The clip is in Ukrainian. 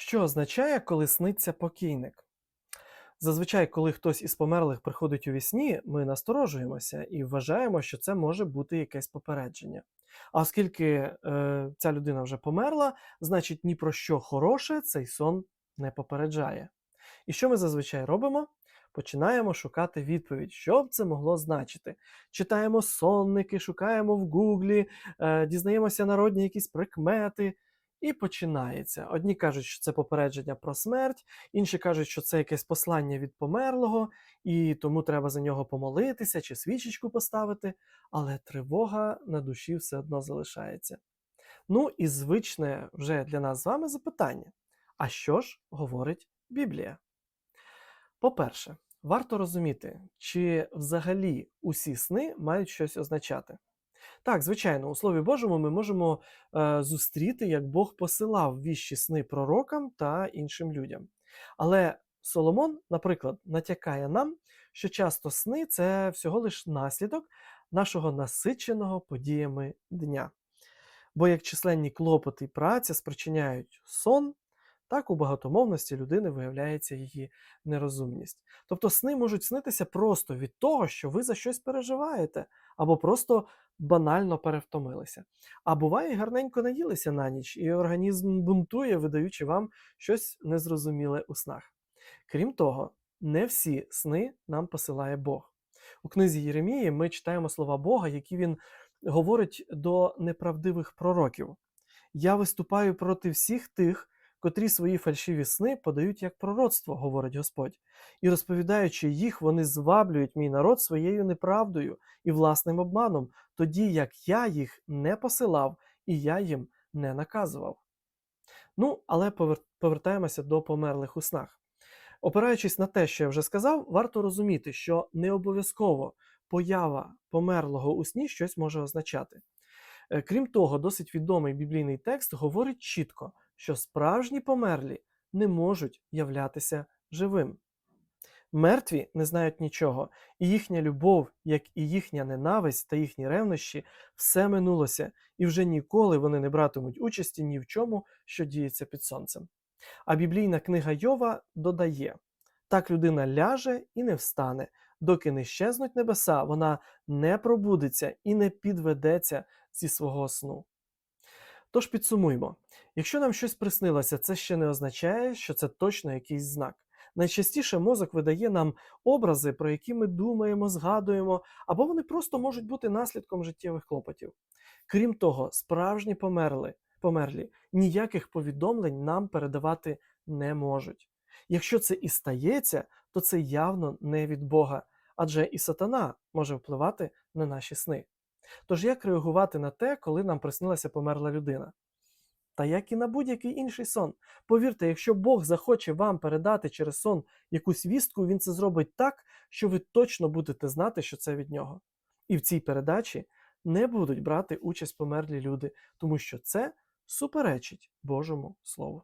Що означає, коли сниться покійник? Зазвичай, коли хтось із померлих приходить у вісні, ми насторожуємося і вважаємо, що це може бути якесь попередження. А оскільки е, ця людина вже померла, значить ні про що хороше цей сон не попереджає. І що ми зазвичай робимо? Починаємо шукати відповідь, що б це могло значити. Читаємо сонники, шукаємо в Гуглі, е, дізнаємося народні якісь прикмети. І починається. Одні кажуть, що це попередження про смерть, інші кажуть, що це якесь послання від померлого, і тому треба за нього помолитися чи свічечку поставити, але тривога на душі все одно залишається. Ну і звичне вже для нас з вами запитання: а що ж говорить Біблія? По-перше, варто розуміти, чи взагалі усі сни мають щось означати. Так, звичайно, у Слові Божому ми можемо е, зустріти, як Бог посилав віщі сни пророкам та іншим людям. Але Соломон, наприклад, натякає нам, що часто сни це всього лиш наслідок нашого насиченого подіями дня. Бо як численні клопоти і праця спричиняють сон, так у багатомовності людини виявляється її нерозумність. Тобто сни можуть снитися просто від того, що ви за щось переживаєте, або просто банально перевтомилися. А буває, гарненько наїлися на ніч, і організм бунтує, видаючи вам щось незрозуміле у снах. Крім того, не всі сни нам посилає Бог. У книзі Єремії ми читаємо слова Бога, які він говорить до неправдивих пророків. Я виступаю проти всіх тих, котрі свої фальшиві сни подають як пророцтво, говорить Господь, і розповідаючи їх, вони зваблюють мій народ своєю неправдою і власним обманом, тоді як я їх не посилав і я їм не наказував. Ну, але повертаємося до померлих у снах. Опираючись на те, що я вже сказав, варто розуміти, що не обов'язково поява померлого у сні щось може означати. Е, Крім того, досить відомий біблійний текст говорить чітко, що справжні померлі не можуть являтися живим. Мертві не знають нічого, і їхня любов, як і їхня ненависть та їхні ревнощі, все минулося, і вже ніколи вони не братимуть участі ні в чому, що діється під сонцем. А біблійна книга Йова додає: так людина ляже і не встане, доки не щезнуть небеса, вона не пробудеться і не підведеться зі свого сну. Тож підсумуймо: якщо нам щось приснилося, це ще не означає, що це точно якийсь знак. Найчастіше мозок видає нам образи, про які ми думаємо, згадуємо, або вони просто можуть бути наслідком життєвих клопотів. Крім того, справжні померли, померлі ніяких повідомлень нам передавати не можуть. Якщо це і стається, то це явно не від Бога, адже і сатана може впливати на наші сни. Тож як реагувати на те, коли нам приснилася померла людина? Та як і на будь-який інший сон. Повірте, якщо Бог захоче вам передати через сон якусь вістку, він це зробить так, що ви точно будете знати, що це від нього. І в цій передачі не будуть брати участь померлі люди, тому що це суперечить Божому Слову.